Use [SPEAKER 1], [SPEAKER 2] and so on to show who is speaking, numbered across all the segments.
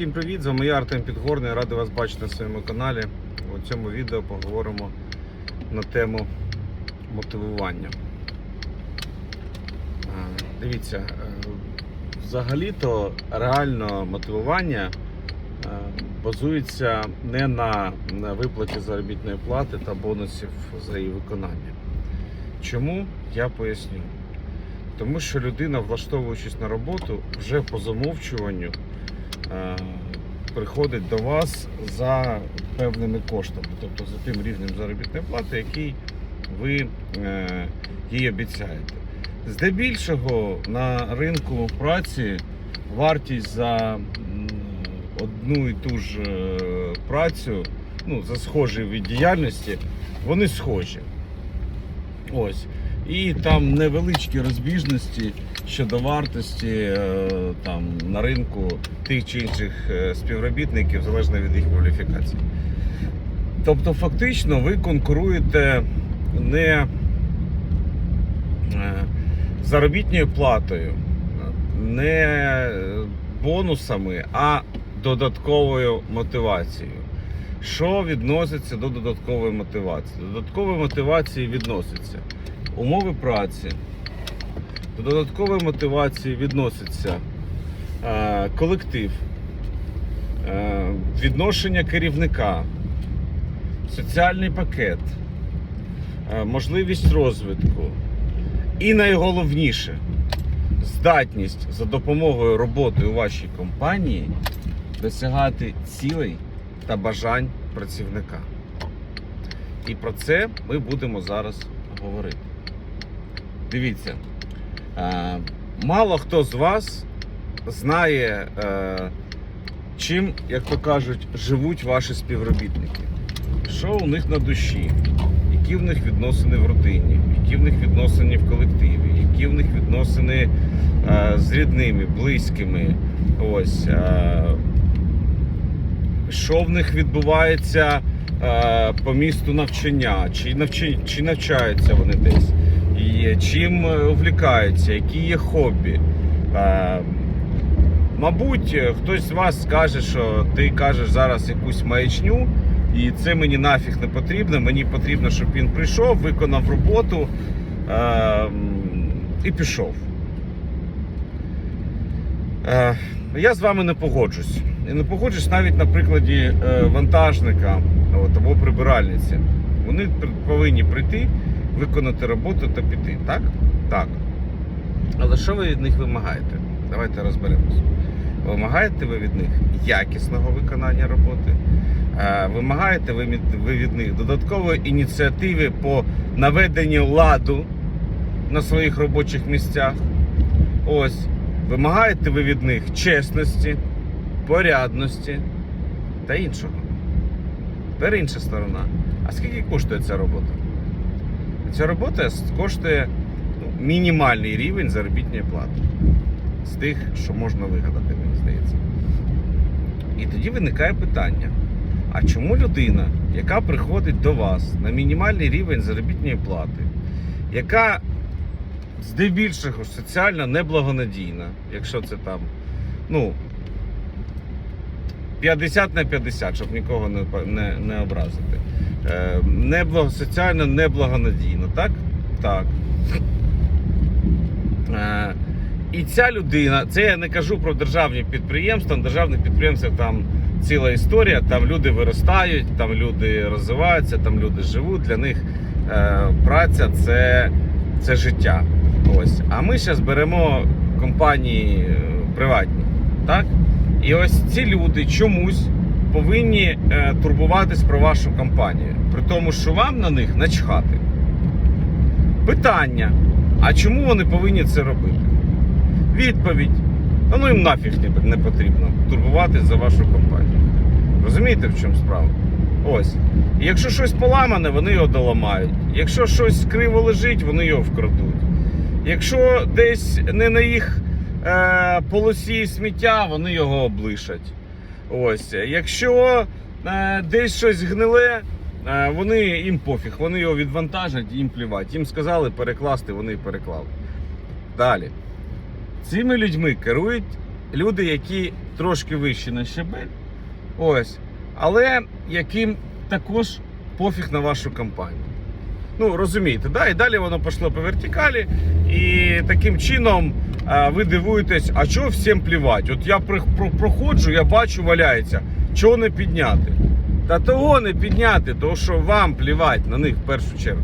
[SPEAKER 1] Всім привіт! З вами я Артем Підгорний. Радий вас бачити на своєму каналі. У цьому відео поговоримо на тему мотивування. Е, Дивіться, е, взагалі-то реально мотивування е, базується не на, виплаті заробітної плати та бонусів за її виконання. Чому? Я поясню. Тому що людина, влаштовуючись на роботу, вже по замовчуванню приходить до вас за певними коштами, тобто за тим рівнем заробітної плати, який ви е, їй обіцяєте. Здебільшого на ринку праці вартість за одну і ту ж е, працю, ну, за схожі від діяльності, вони схожі. Ось. І там невеличкі розбіжності щодо вартості е, там, на ринку тих чи інших е, співробітників, залежно від їх кваліфікації. Тобто, фактично, ви конкуруєте не е, заробітною платою, не бонусами, а додатковою мотивацією. Що відноситься до додаткової мотивації? До додаткової мотивації відноситься умови праці. До додаткової мотивації відноситься е, колектив, е, відношення керівника, соціальний пакет, е, можливість розвитку. І найголовніше здатність за допомогою роботи у вашій компанії досягати цілей та бажань працівника. І про це ми будемо зараз говорити. Дивіться, е, мало хто з вас знає, е, чим, як то кажуть, живуть ваші співробітники. Що у них на душі, які в них відносини в родині, які в них відносини в колективі, які в них відносини е, з рідними, близькими. Ось. що в них відбувається по місту навчання, чи навчаються вони десь, і чим е, увлікаються, які є хобі. Е, мабуть, е, хтось з вас скаже, що ти кажеш зараз якусь маячню, і це мені нафіг не потрібно. Мені потрібно, щоб він прийшов, виконав роботу е, і пішов. Е, я з вами не погоджусь. І не погоджусь навіть на прикладі е, вантажника от, або прибиральниці. Вони повинні прийти, виконати роботу та піти. Так? Так. Але що ви від них вимагаєте? Давайте розберемось. Вимагаєте ви від них якісного виконання роботи? Е, Вимагаєте ви від них додаткової ініціативи по наведенню ладу на своїх робочих місцях? Ось. Вимагаєте ви від них чесності, порядності та іншого. Тепер інша сторона. А скільки коштує ця робота? Ця робота коштує ну, мінімальний рівень заробітної плати. З тих, що можна вигадати, мені здається. І тоді виникає питання: а чому людина, яка приходить до вас на мінімальний рівень заробітної плати, яка здебільшого соціально неблагонадійна, якщо це там, ну, 50 на 50, щоб нікого не, не, не образити. Е, неблаго, соціально неблагонадійно, так? Так. Е, і ця людина, це я не кажу про державні підприємства, на державних підприємствах там ціла історія, там люди виростають, там люди розвиваються, там люди живуть. Для них е, праця це, це життя. Ось. А ми зараз беремо компанії е, приватні. Так? І ось ці люди чомусь повинні е, турбуватись про вашу компанію. При тому, що вам на них начхати. Питання: а чому вони повинні це робити? Відповідь. Ну їм нафіг не- потрібно турбуватись за вашу компанію. Розумієте, в чому справа? Ось. І якщо щось поламане, вони його доламають. Якщо щось криво лежить, вони його вкрадуть. Якщо десь не на їх е, полосі сміття, вони його облишать. Ось. Якщо е, десь щось гниле, е, вони їм пофіг, вони його відвантажать, їм плівать. Їм сказали перекласти, вони переклали. Далі. Цими людьми керують люди, які трошки вищий на щебель. Ось. Але яким також пофіг на вашу компанію. Ну, розумієте, да? і далі воно пішло по вертикалі, і таким чином ви дивуєтесь, а чого всім плівати? От я проходжу, я бачу, валяється. Чого не підняти? Та того не підняти, тому що вам плівать на них в першу чергу.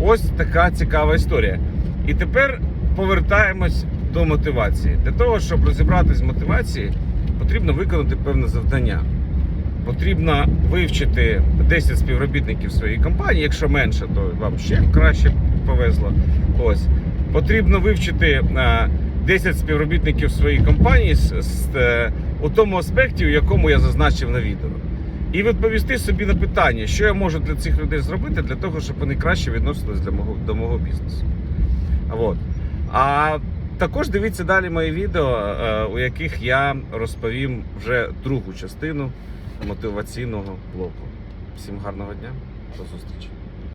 [SPEAKER 1] Ось така цікава історія. І тепер повертаємось до мотивації. Для того, щоб розібратись з мотивацією, потрібно виконати певне завдання. Потрібно вивчити 10 співробітників своєї компанії. Якщо менше, то вам ще краще повезло. Ось. Потрібно вивчити е, 10 співробітників своєї компанії з, е, у тому аспекті, у якому я зазначив на відео. І відповісти собі на питання, що я можу для цих людей зробити, для того, щоб вони краще відносились для мого, до мого бізнесу. От. А також дивіться далі мої відео, е, у яких я розповім вже другу частину мотиваційного блоку. Всім гарного дня, до зустрічі!